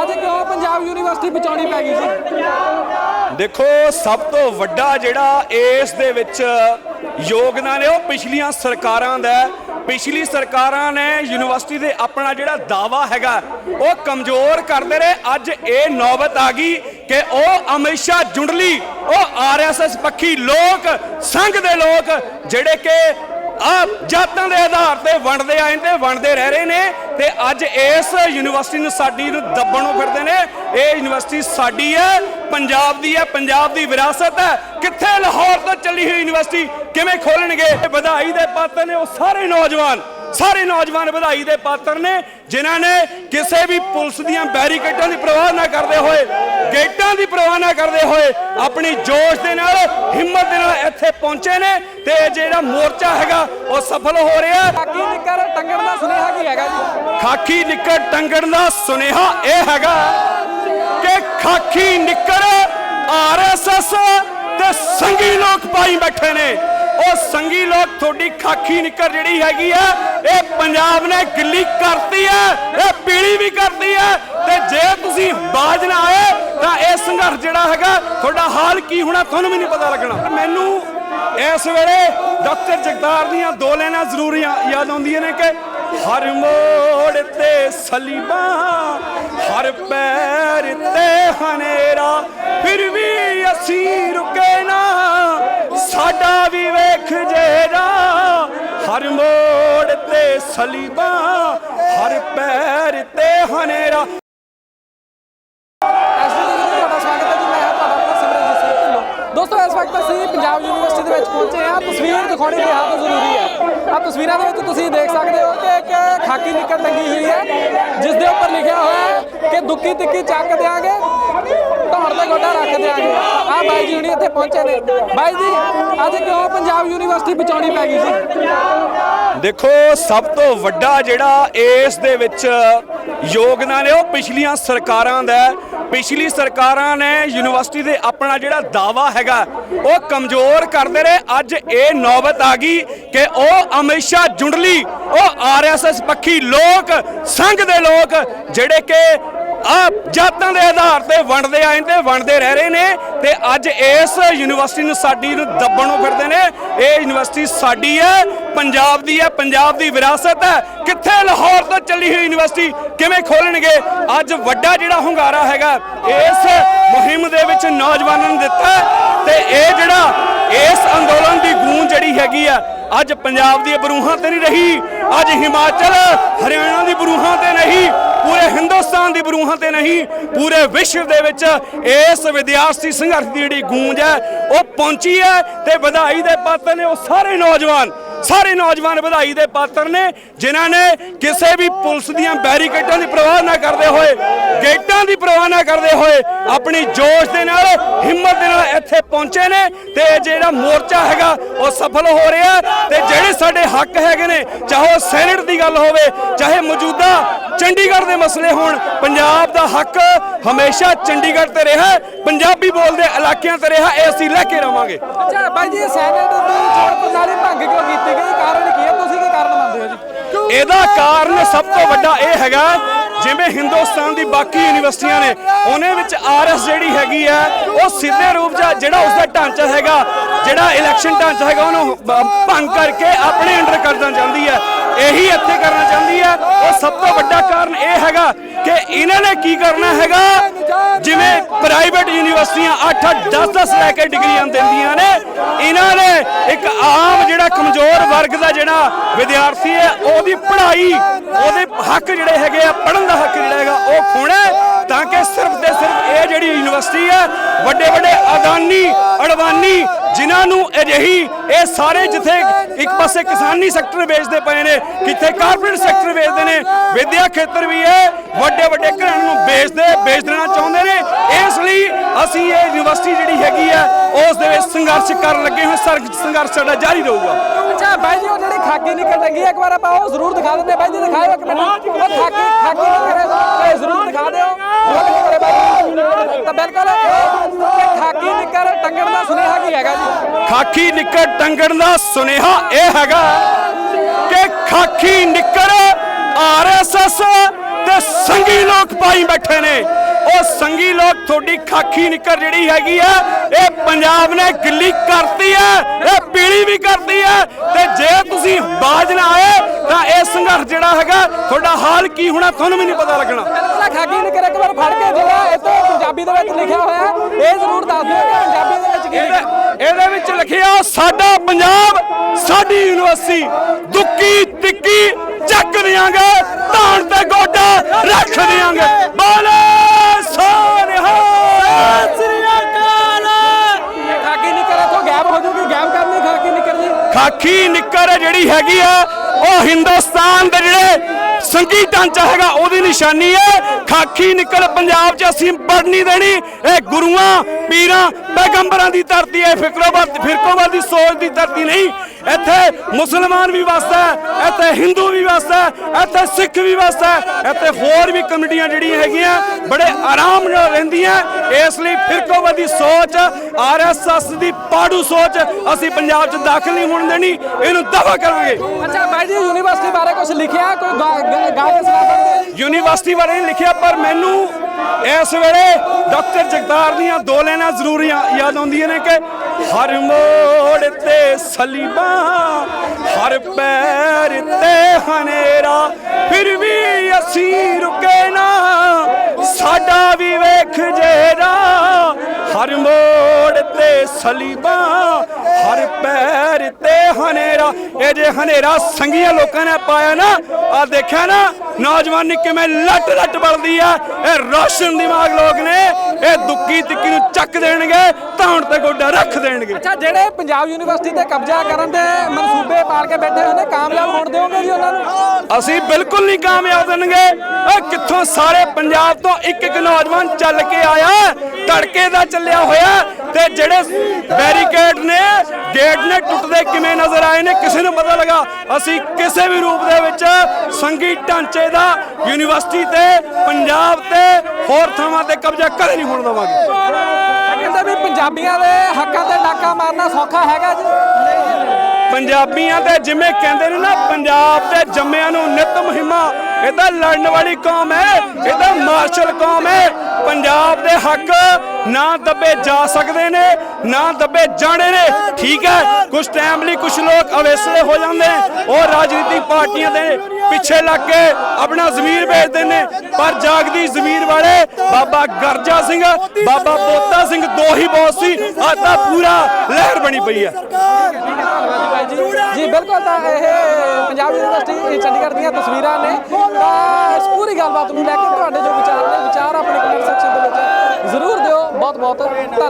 ਅੱਜ ਕਿਉਂ ਪੰਜਾਬ ਯੂਨੀਵਰਸਿਟੀ ਬਚਾਉਣੀ ਪੈ ਗਈ ਜੀ ਦੇਖੋ, ਸਭ ਤੋਂ ਵੱਡਾ ਜਿਹੜਾ ਇਸ ਦੇ ਵਿੱਚ ਯੋਗਦਾਨ ਹੈ, ਉਹ ਪਿਛਲੀਆਂ ਸਰਕਾਰਾਂ ਦਾ ਹੈ। ਪਿਛਲੀ ਸਰਕਾਰਾਂ ਨੇ ਯੂਨੀਵਰਸਿਟੀ ਦੇ ਆਪਣਾ ਜਿਹੜਾ ਦਾਵਾ ਹੈਗਾ, ਉਹ ਕਮਜ਼ੋਰ ਕਰਦੇ ਰਹੇ ਅੱਜ ਇਹ ਨੌਬਤ ਆ ਗਈ ਕਿ ਉਹ ਅਮਿਸ਼ਾ ਜੁੰਡਲੀ, ਉਹ ਆਰਐਸਐਸ ਪੱਖੀ ਲੋਕ, ਸੰਘ ਦੇ ਲੋਕ, ਜਿਹੜੇ ਕਿ ਆ ਜਾਤਾਂ ਦੇ ਆਧਾਰ ਤੇ ਵੰਡਦੇ ਆਏ ਤੇ ਵੰਡਦੇ ਰਹਿ ਰਹੇ ਨੇ ਤੇ ਅੱਜ ਇਸ ਯੂਨੀਵਰਸਿਟੀ ਨੂੰ ਸਾਡੀ ਨੂੰ ਦੱਬਣ ਫਿਰਦੇ ਨੇ। ਇਹ ਯੂਨੀਵਰਸਿਟੀ ਸਾਡੀ ਹੈ, ਪੰਜਾਬ ਦੀ ਹੈ, ਪੰਜਾਬ ਦੀ ਵਿਰਾਸਤ ਹੈ। ਕਿੱਥੇ ਲਾਹੌਰ ਤੋਂ ਚੱਲੀ ਹੋਈ ਯੂਨੀਵਰਸਿਟੀ, ਕਿਵੇਂ ਖੋਲਣਗੇ? ਵਧਾਈ ਦੇ ਪਾਤਰ ਨੇ ਉਹ ਸਾਰੇ ਨੌਜਵਾਨ। ਸਾਰੇ ਨੌਜਵਾਨ ਵਧਾਈ ਦੇ ਪਾਤਰ ਨੇ ਜਿਨ੍ਹਾਂ ਨੇ ਕਿਸੇ ਵੀ ਪੁਲਿਸ ਦੀਆਂ ਬੈਰੀਕੇਡਾਂ ਦੀ ਪਰਵਾਹ ਨਾ ਕਰਦੇ ਹੋਏ ਗੇਟਾਂ ਦੀ ਪਰਵਾਹ ਨਾ ਕਰਦੇ ਹੋਏ ਆਪਣੀ ਜੋਸ਼ ਦੇ ਨਾਲ ਹਿੰਮਤ ਦੇ ਨਾਲ ਇੱਥੇ ਪਹੁੰਚੇ ਨੇ ਤੇ ਜਿਹੜਾ ਮੋਰਚਾ ਹੈਗਾ ਉਹ ਸਫਲ ਹੋ ਰਿਹਾ। ਖਾਕੀ ਨਿੱਕਰ ਟੰਗਣ ਦਾ ਸੁਨੇਹਾ ਕੀ ਹੈਗਾ ਜੀ? ਖਾਕੀ ਨਿੱਕਰ ਟੰਗਣ ਦਾ ਸੁਨੇਹਾ ਇਹ ਹੈਗਾ ਕਿ ਖਾਕੀ ਨਿੱਕਰ ਆਰਐਸਐਸ ਤੇ ਸੰਗੀ ਲੋਕ ਪਾਈ ਬੈਠੇ ਨੇ। ਉਹ ਸੰਗੀ ਲੋਕ ਤੁਹਾਡੀ ਖਾਕੀ ਨਿੱਕਰ ਜਿਹੜੀ ਹੈਗੀ ਆ ਇਹ ਪੰਜਾਬ ਨੇ ਗਿੱਲੀ ਕਰਤੀ ਹੈ, ਇਹ ਪੀਲੀ ਵੀ ਕਰਤੀ ਹੈ ਤੇ ਜੇ ਤੁਸੀਂ ਬਾਜ ਨਾ ਆਏ ਤਾਂ ਇਹ ਸੰਘਰਸ਼ ਜਿਹੜਾ ਹੈਗਾ ਤੁਹਾਡਾ ਹਾਲ ਕੀ ਹੋਣਾ ਤੁਹਾਨੂੰ ਵੀ ਨਹੀਂ ਪਤਾ ਲੱਗਣਾ। ਮੈਨੂੰ ਇਸ ਵੇਲੇ ਡਾਕਟਰ ਜਗਤਾਰ ਦੀਆਂ ਦੋ ਲੈਣਾ ਜ਼ਰੂਰ ਯਾਦ ਆਉਂਦੀਆਂ ਨੇ ਕਿ ਹਰ ਮੋੜ ਤੇ ਸਲੀਬਾਂ, ਹਰ ਪੈਰ ਤੇ ਹਨੇਰਾ, ਫਿਰ ਵੀ ਅਸੀਂ ਰੁਕੇ ਨਾ, ਸਾਡਾ ਸਲੀਬਾਂ ਹਰ ਪੈਰ ਤੇ ਹਨੇਰਾ। ਦੋਸਤੋ, ਇਸ ਵਕਤ ਅਸੀਂ ਪੰਜਾਬ ਯੂਨੀਵਰਸਿਟੀ ਦੇ ਵਿੱਚ ਪਹੁੰਚੇ ਹਾਂ। ਤਸਵੀਰ ਦਿਖਾਉਣੀ ਬੇਹੱਦ ਜ਼ਰੂਰੀ ਹੈ। ਆ ਤਸਵੀਰਾਂ ਦੇ ਵਿੱਚ ਤੁਸੀਂ ਦੇਖ ਸਕਦੇ ਹੋ ਕਿ ਇੱਕ ਖਾਕੀ ਨਿਕਲ ਲੱਗੀ ਹੋਈ ਹੈ, ਜਿਸ ਦੇ ਉੱਪਰ ਲਿਖਿਆ ਹੋਇਆ ਹੈ ਕਿ ਦੁੱਕੀ ਤਿੱਕੀ ਚੱਕ ਦਿਆਂਗੇ, ਧੌਣ ਤੇ ਗੋਡਾ ਰੱਖ ਦਿਆਂਗੇ। ਆ ਬਾਈ ਜੀ ਹੁਣੀ ਇੱਥੇ ਪਹੁੰਚੇ ਨੇ। ਬਾਈ ਜੀ, ਅੱਜ ਕਿਉਂ ਪੰਜਾਬ ਯੂਨੀਵਰਸਿਟੀ ਬਚਾਉਣੀ ਪੈ ਗਈ ਸੀ? ਦੇਖੋ, ਸਭ ਤੋਂ ਵੱਡਾ ਜਿਹੜਾ ਇਸ ਦੇ ਵਿੱਚ ਯੋਗਦਾਨ ਹੈ, ਉਹ ਪਿਛਲੀਆਂ ਸਰਕਾਰਾਂ ਦਾ ਪਿਛਲੀ ਸਰਕਾਰਾਂ ਨੇ ਯੂਨੀਵਰਸਿਟੀ ਦੇ ਆਪਣਾ ਜਿਹੜਾ ਦਾਵਾ ਹੈਗਾ, ਉਹ ਕਮਜ਼ੋਰ ਕਰਦੇ ਰਹੇ। ਅੱਜ ਇਹ ਨੌਬਤ ਆ ਗਈ ਕਿ ਉਹ ਅਮਿਸ਼ਾ ਜੁੰਡਲੀ, ਉਹ ਆਰਐਸਐਸ ਪੱਖੀ ਲੋਕ, ਸੰਘ ਦੇ ਲੋਕ, ਜਿਹੜੇ ਕਿ ਆ ਜਾਤਾਂ ਦੇ ਆਧਾਰ ਤੇ ਵੰਡਦੇ ਆਏ ਤੇ ਵੰਡਦੇ ਰਹਿ ਰਹੇ ਨੇ ਤੇ ਅੱਜ ਇਸ ਯੂਨੀਵਰਸਿਟੀ ਨੂੰ ਸਾਡੀ ਨੂੰ ਦੱਬਣ ਨੂੰ ਫਿਰਦੇ ਨੇ। ਇਹ ਯੂਨੀਵਰਸਿਟੀ ਸਾਡੀ ਹੈ, ਪੰਜਾਬ ਦੀ ਹੈ, ਪੰਜਾਬ ਦੀ ਵਿਰਾਸਤ ਹੈ। ਕਿੱਥੇ ਲਾਹੌਰ ਤੋਂ ਚੱਲੀ ਹੋਈ ਯੂਨੀਵਰਸਿਟੀ? ਕਿਵੇਂ ਖੋਲਣਗੇ? ਅੱਜ ਵੱਡਾ ਜਿਹੜਾ ਹੁੰਗਾਰਾ ਹੈਗਾ, ਇਸ ਮੁਹਿੰਮ ਦੇ ਵਿੱਚ ਨੌਜਵਾਨਾਂ ਨੂੰ ਦਿੱਤਾ ਹੈ ਤੇ ਇਹ ਜਿਹੜਾ ਇਸ ਅੰਦੋਲਨ ਦੀ ਗੂੰਜ ਜਿਹੜੀ ਹੈਗੀ ਆ, ਅੱਜ ਪੰਜਾਬ ਦੀ ਬਰੂਹਾਂ ਤੇ ਨਹੀਂ ਰਹੀ, ਅੱਜ ਹਿਮਾਚਲ ਹਰਿਆਣਾ ਦੀ ਬਰੂਹਾਂ ਤੇ ਨਹੀਂ। ਪੂਰੇ ਹਿੰਦੁਸਤਾਨ ਦੀ ਬਰੂਹਾਂ ਤੇ ਨਹੀਂ, ਪੂਰੇ ਵਿਸ਼ਵ ਦੇ ਵਿੱਚ ਇਸ ਵਿਦਿਆਰਥੀ ਸੰਘਰਸ਼ ਦੀ ਜਿਹੜੀ ਗੂੰਜ ਹੈ, ਉਹ ਪਹੁੰਚੀ ਹੈ ਤੇ ਵਧਾਈ ਦੇ ਪਾਤਰ ਨੇ, ਉਹ ਸਾਰੇ ਨੌਜਵਾਨ ਸਾਰੇ ਨੌਜਵਾਨ ਵਧਾਈ ਦੇ ਪਾਤਰ ਨੇ, ਜਿਨ੍ਹਾਂ ਨੇ ਕਿਸੇ ਵੀ ਪੁਲਿਸ ਦੀਆਂ ਬੈਰੀਕੇਡਾਂ ਦੀ ਪਰਵਾਹ ਨਾ ਕਰਦੇ ਹੋਏ, ਗੇਟਾਂ ਦੀ ਪਰਵਾਹ ਨਾ ਕਰਦੇ ਹੋਏ, ਆਪਣੀ ਜੋਸ਼ ਦੇ ਨਾਲ, ਹਿੰਮਤ ਦੇ ਨਾਲ ਇੱਥੇ ਪਹੁੰਚੇ ਨੇ ਤੇ ਜਿਹੜਾ ਮੋਰਚਾ ਹੈਗਾ, ਉਹ ਸਫਲ ਹੋ ਰਿਹਾ ਹੈ ਤੇ ਜਿਹੜੇ ਸਾਡੇ ਹੱਕ ਹੈਗੇ ਨੇ, ਚਾਹੇ ਉਹ ਸੈਨੇਟ ਦੀ ਗੱਲ ਹੋਵੇ, ਚਾਹੇ ਮੌਜੂਦਾ ਚੰਡੀਗੜ੍ਹ ਦੇ ਮਸਲੇ ਹੋਣ ਪੰਜਾਬ ਦਾ ਹੱਕ ਹਮੇਸ਼ਾ ਚੰਡੀਗੜ੍ਹ ਤੇ ਰਿਹਾ ਪੰਜਾਬੀ ਬੋਲਦੇ ਇਲਾਕਿਆਂ ਤੇ ਰਿਹਾ ਇਹ ਅਸੀਂ ਲੈ ਕੇ ਰਵਾਂਗੇ। ਅੱਛਾ ਬਾਈ ਜੀ ਸੈਨੇਟ ਦੀ ਚੋਣ ਪ੍ਰਣਾਲੀ ਭੰਗ ਕਿਉਂ ਕੀਤੀ ਗਈ ਕਾਰਨ ਕੀ ਹੈ? ਤੁਸੀਂ ਕੀ ਕਾਰਨ ਮੰਨਦੇ ਹੋ ਜੀ? ਇਹਦਾ ਕਾਰਨ ਸਭ ਤੋਂ ਵੱਡਾ ਇਹ ਹੈਗਾ ਜਿਵੇਂ ਹਿੰਦੁਸਤਾਨ ਦੀ ਬਾਕੀ ਯੂਨੀਵਰਸਿਟੀਆਂ ਨੇ, ਉਹਨੇ ਵਿੱਚ ਆਰਐਸ ਜਿਹੜੀ ਹੈਗੀ ਹੈ ਉਹ ਸਿੱਧੇ ਰੂਪ 'ਚ ਜਿਹੜਾ ਉਸ ਦਾ ਢਾਂਚਾ ਹੈਗਾ, ਜਿਹੜਾ ਇਲੈਕਸ਼ਨ ਢਾਂਚਾ ਹੈਗਾ, ਉਹਨੂੰ ਭੰਗ ਕਰਕੇ ਆਪਣੇ ਅੰਡਰ ਕਰਨਾ ਚਾਹੁੰਦੀ ਹੈ ਇਹੀ ਇੱਥੇ ਕਰਨਾ ਚਾਹੁੰਦੀ ਹੈ ਉਹ ਸਭ ਤੋਂ ਵੱਡਾ ਕਾਰਨ ਇਹ ਹੈਗਾ ਕਿ ਇਹਨਾਂ ਨੇ ਕੀ ਕਰਨਾ ਹੈਗਾ, ਜਿਵੇਂ ਯੂਨੀਵਰਸਿਟੀਆਂ 8 10 10 ਲੈ ਕੇ ਡਿਗਰੀਆਂ ਦਿੰਦੀਆਂ ਨੇ। ਇਹਨਾਂ ਨੇ ਇੱਕ ਆਮ ਜਿਹੜਾ ਕਮਜ਼ੋਰ ਵਰਗ ਦਾ ਜਿਹੜਾ ਵਿਦਿਆਰਥੀ ਹੈ, ਉਹਦੀ ਪੜ੍ਹਾਈ, ਉਹਦੇ ਹੱਕ ਜਿਹੜੇ ਹੈਗੇ ਆ, ਪੜ੍ਹਨ ਦਾ ਹੱਕ ਜਿਹੜਾ ਹੈਗਾ, ਉਹ ਖੋਣਾ ਤਾਂ ਕਿ ਸਿਰਫ ਤੇ ਸਿਰਫ ਇਹ ਜਿਹੜੀ ਯੂਨੀਵਰਸਿਟੀ ਹੈ, ਵੱਡੇ ਵੱਡੇ ਅਦਾਨੀ, ਅਡਵਾਨੀ, ਜਿਨ੍ਹਾਂ ਨੂੰ ਅਜਿਹੀ ਇਹ ਸਾਰੇ ਜਿੱਥੇ ਇੱਕ ਪਾਸੇ ਕਿਸਾਨੀ ਸੈਕਟਰ ਵੇਚਦੇ ਪਏ ਨੇ, ਕਿੱਥੇ ਕਾਰਪੋਰੇਟ ਸੈਕਟਰ ਵੇਚਦੇ ਨੇ, ਵਿਦਿਆ ਖੇਤਰ ਵੀ ਹੈ, ਵੱਡੇ ਵੱਡੇ ਘਰਾਂ ਨੂੰ ਵੇਚਦੇ ਵੇਚ ਦੇਣਾ ਚਾਹੁੰਦੇ ਨੇ, ਇਸ ਅਸੀਂ ਇਹ ਯੂਨੀਵਰਸਿਟੀ ਜਿਹੜੀ ਹੈਗੀ ਆ ਉਸ ਦੇ ਵਿੱਚ ਸੰਘਰਸ਼ ਕਰਨ ਲੱਗੇ ਹਾਂ ਸੰਘਰਸ਼ ਸਾਡਾ ਜਾਰੀ ਰਹੂਗਾ। ਅੱਛਾ ਬਾਈ ਜੀ ਉਹ ਜਿਹੜੀ ਖਾਕੀ ਨਿਕਲ ਟੰਗੀ ਹੈ ਇੱਕ ਵਾਰ ਆਪਾਂ ਉਹ ਜ਼ਰੂਰ ਦਿਖਾ ਦਿੰਦੇ ਬਾਈ ਜੀ ਦਿਖਾਓ ਇੱਕ ਮਿੰਟ। ਉਹ ਖਾਕੀ ਖਾਕੀ ਨਿਕਲ ਇਹ ਜ਼ਰੂਰ ਦਿਖਾ ਦਿਓ। ਉਹ ਨਿਕਲੇ ਬਾਈ ਜੀ। ਤਾਂ ਬਿਲਕੁਲ ਇਹ ਇਹ ਖਾਕੀ ਨਿਕਲ ਟੰਗਣ ਦਾ ਸੁਨੇਹਾ ਕੀ ਹੈਗਾ ਜੀ? ਖਾਕੀ ਨਿੱਕਰ ਟੰਗਣ ਦਾ ਸੁਨੇਹਾ ਇਹ ਹੈਗਾ ਕਿ ਖਾਕੀ ਨਿੱਕਰ ਆਰਐਸਐਸ ਤੇ ਸੰਗੀ ਲੋਕ ਪਾਈ ਬੈਠੇ ਨੇ। ਉਹ ਸੰਗੀ ਲੋਕ ਤੁਹਾਡੀ ਖਾਕੀ ਨਿੱਕਰ ਜਿਹੜੀ ਹੈਗੀ ਆ ਇਹ ਪੰਜਾਬ ਨੇ ਗਿੱਲੀ ਕਰਤੀ ਹੈ ਇਹ ਪੀਲੀ ਵੀ ਕਰਤੀ ਹੈ ਤੇ ਜੇ ਤੁਸੀਂ ਬਾਜ ਨਾ ਆਏ ਤਾਂ ਇਹ ਸੰਘਰਸ਼ ਜਿਹੜਾ ਹੈਗਾ ਤੁਹਾਡਾ ਹਾਲ ਕੀ ਹੋਣਾ ਤੁਹਾਨੂੰ ਵੀ ਨਹੀਂ ਪਤਾ ਲੱਗਣਾ। ਖਾਕੀ ਨਿਕਰ ਇੱਕ ਵਾਰ ਫੜ ਕੇ ਜਿਹੜਾ ਇੱਥੇ ਪੰਜਾਬੀ ਦੇ ਵਿੱਚ ਲਿਖਿਆ ਹੋਇਆ ਹੈ, ਇਹ ਜ਼ਰੂਰ ਦੱਸ ਦਿਓ ਕਿ ਪੰਜਾਬੀ ਦੇ ਵਿੱਚ ਕੀ ਲਿਖਿਆ। ਇਹਦੇ ਵਿੱਚ ਲਿਖਿਆ ਸਾਡਾ ਪੰਜਾਬ ਸਾਡੀ ਯੂਨੀਵਰਸਿਟੀ ਦੁੱਕੀ ਤਿੱਕੀ ਚੱਕ ਦਿਆਂਗੇ ਧਾਨ ਤੇ ਗੋਡਾ ਰੱਖ ਦਿਆਂਗੇ। ਬੋਲੇ ਸੋਨਿਹਾ ਸ੍ਰੀ ਅਕਾਲ ਖਾਕੀ ਨਿਕਰ ਇੱਥੋਂ ਗਾਇਬ ਹੋ ਜੂਗੀ ਗਾਇਬ ਕਰਨੀ ਖਾਕੀ ਨਿਕਰ ਜੀ ਖਾਕੀ ਨਿੱਕਰ ਜਿਹੜੀ ਹੈਗੀ ਆ, ਉਹ ਹਿੰਦੁਸਤਾਨ ਦੇ ਜਿਹੜੇ ਸੰਗੀ ਢਾਂਚਾ ਹੈਗਾ, ਉਹਦੀ ਨਿਸ਼ਾਨੀ ਹੈ। ਖਾਕੀ ਨਿਕਲ ਪੰਜਾਬ 'ਚ ਅਸੀਂ ਵੜ ਦੇਣੀ। ਇਹ ਗੁਰੂਆਂ, ਪੀਰਾਂ, ਪੈਗੰਬਰਾਂ ਦੀ ਧਰਤੀ ਹੈ। ਫਿਕਰੋਬਾਦ ਫਿਰਕੋਬਾਦ ਦੀ ਸੋਚ ਦੀ ਧਰਤੀ ਨਹੀਂ। ਇੱਥੇ ਮੁਸਲਮਾਨ ਵੀ ਵਸਦਾ ਹੈ ਇੱਥੇ ਹਿੰਦੂ ਵੀ ਵਸਦਾ ਹੈ ਇੱਥੇ ਸਿੱਖ ਵੀ ਵਸਦਾ ਹੈ ਇੱਥੇ ਹੋਰ ਵੀ ਕਮੇਟੀਆਂ ਜਿਹੜੀਆਂ ਹੈਗੀਆਂ ਬੜੇ ਆਰਾਮ ਨਾਲ ਰਹਿੰਦੀਆਂ ਇਸ ਲਈ ਫਿਰਕੋਵਾਦੀ ਸੋਚ ਆਰਐਸਐਸ ਦੀ ਪਾੜੂ ਸੋਚ ਅਸੀਂ ਪੰਜਾਬ 'ਚ ਦਾਖਲ ਨਹੀਂ ਹੋਣ ਦੇਣੀ ਇਹਨੂੰ ਦਫਾ ਕਰਾਂਗੇ। ਅੱਛਾ ਬਾਈ ਜੀ ਯੂਨੀਵਰਸਿਟੀ ਬਾਰੇ ਕੁਝ ਲਿਖਿਆ? ਕੋਈ ਗਾ ਗਾ- ਗਾ ਕੇ ਸੁਣਾ ਸਕਦੇ ਯੂਨੀਵਰਸਿਟੀ ਬਾਰੇ ਨਹੀਂ ਲਿਖਿਆ ਪਰ ਮੈਨੂੰ ਇਸ ਵੇਲੇ ਡਾਕਟਰ ਜਗਤਾਰ ਦੀਆਂ ਦੋ ਲੈਣਾ ਜ਼ਰੂਰ ਯਾਦ ਆਉਂਦੀਆਂ ਨੇ ਕਿ ਹਰ ਮੋੜ ਤੇ ਸਲੀਬਾਂ, ਹਰ ਪੈਰ ਤੇ ਹਨੇਰਾ, ਫਿਰ ਵੀ ਅਸੀਂ ਰੁਕੇ ਨਾ, ਸਾਡਾ ਵੀ ਵੇਖ ਜੇਰਾ। ਹਰ ਮੋੜ ਤੇ ਸਲੀਬਾਂ, ਹਰ ਪੈਰ ਤੇ ਹਨੇਰਾ। ਇਹ ਜੇ ਹਨੇਰਾ ਸੰਗੀਆਂ ਲੋਕਾਂ ਨੇ ਪਾਇਆ ਨਾ ਆ ਦੇਖਿਆ ਨਾ, ਨੌਜਵਾਨੀ ਕਿਵੇਂ ਲੱਟ ਲੱਟ ਬਲਦੀ ਆ। ਇਹ ਰੋਸ਼ਨ ਦਿਮਾਗ ਲੋਕ ਨੇ। ਇਹ ਦੁੱਕੀ ਤਿੱਕੀ ਨੂੰ ਚੱਕ ਦੇਣਗੇ ਧੌਣ ਤੇ ਗੋਡਾ ਰੱਖ ਦੇਣਗੇ। ਅੱਛਾ ਜਿਹੜੇ ਪੰਜਾਬ ਯੂਨੀਵਰਸਿਟੀ ਤੇ ਕਬਜ਼ਾ ਕਰਨ ਦੇ ਮਨਸੂਬੇ ਪਾਲ ਕੇ ਬੈਠੇ ਹੋਏ ਨੇ ਕਾਮਯਾਬ ਹੋਣ ਦਿਓਗੇ ਜੀ ਉਹਨਾਂ ਨੂੰ? ਅਸੀਂ ਬਿਲਕੁਲ ਨਹੀਂ ਕਾਮਯਾਬ ਦੇਣਗੇ ਇਹ ਕਿੱਥੋਂ ਸਾਰੇ ਪੰਜਾਬ ਤੋਂ ਇੱਕ ਇੱਕ ਨੌਜਵਾਨ ਚੱਲ ਕੇ ਆਇਆ ਤੜਕੇ ਦਾ ਚੱਲਿਆ ਹੋਇਆ ਤੇ ਜਿਹੜੇ ਬੈਰੀਕੇਡ ਨੇ ਗੇਟ ਨੇ ਟੁੱਟਦੇ ਕਿਵੇਂ ਨਜ਼ਰ ਆਏ ਨੇ ਕਿਸੇ ਨੂੰ ਪਤਾ ਲੱਗਾ? ਅਸੀਂ ਕਿਸੇ ਵੀ ਰੂਪ ਦੇ ਵਿੱਚ ਸੰਗੀ ਢਾਂਚੇ ਦਾ ਯੂਨੀਵਰਸਿਟੀ ਤੇ ਪੰਜਾਬ ਤੇ ਹੋਰ ਥਾਵਾਂ ਤੇ ਕਬਜ਼ਾ ਕਦੇ ਨਹੀਂ ਹੋਣ ਦੇਵਾਂਗੇ। ਕਹਿੰਦੇ ਵੀ ਪੰਜਾਬੀਆਂ ਦੇ ਹੱਕਾਂ ਤੇ ਡਾਕਾ ਮਾਰਨਾ ਸੌਖਾ ਹੈਗਾ ਜੀ। ਪੰਜਾਬੀਆਂ ਤੇ ਜਿਵੇਂ ਕਹਿੰਦੇ ਨੇ ਨਾ ਪੰਜਾਬ ਦੇ ਜੰਮਿਆਂ ਨੂੰ ਨਿਤ ਮੁਹਿੰਮਾ ਇਹ ਤਾਂ ਲੜਨ ਵਾਲੀ ਕੌਮ ਹੈ ਇਹ ਤਾਂ ਮਾਰਸ਼ਲ ਕੌਮ ਹੈ। ਪੰਜਾਬ ਦੇ ਹੱਕ ਨਾ ਦੱਬੇ ਜਾ ਸਕਦੇ ਨੇ ਨਾ ਦੱਬੇ ਜਾਣੇ ਨੇ। ਠੀਕ ਹੈ ਕੁਝ ਟਾਈਮ ਲਈ ਕੁਝ ਲੋਕ ਅਵੇਸਲੇ ਹੋ ਜਾਂਦੇ ਉਹ ਰਾਜਨੀਤਿਕ ਪਾਰਟੀਆਂ ਦੇ ਪਿੱਛੇ ਲੱਗ ਕੇ ਆਪਣਾ ਜ਼ਮੀਰ ਵੇਚਦੇ ਨੇ। ਪਰ ਜਾਗਦੀ ਜ਼ਮੀਰ ਵਾਲੇ ਬਾਬਾ ਗਰਜਾ ਸਿੰਘ, ਬਾਬਾ ਬੋਤਾ ਸਿੰਘ ਦੋ ਹੀ ਬਹੁਤ ਸੀ। ਅੱਜ ਤਾਂ ਪੂਰਾ ਲਹਿਰ ਬਣੀ ਪਈ ਹੈ। ਧੰਨਵਾਦ ਜੀ ਜੀ ਜੀ ਬਿਲਕੁਲ ਤਾਂ ਇਹ ਪੰਜਾਬ ਯੂਨੀਵਰਸਿਟੀ ਚੰਡੀਗੜ੍ਹ ਦੀਆਂ ਤਸਵੀਰਾਂ ਨੇ। ਤਾਂ ਇਸ ਪੂਰੀ ਗੱਲਬਾਤ ਨੂੰ ਲੈ ਕੇ ਤੁਹਾਡੇ ਜੋ ਵਿਚਾਰ ਨੇ, ਵਿਚਾਰ ਆਪਣੇ ਕਮੈਂਟ ਸੈਕਸ਼ਨ ਦੇ ਵਿੱਚ ਜ਼ਰੂਰ ਦਿਓ। ਬਹੁਤ ਬਹੁਤ ਧੰਨਵਾਦ।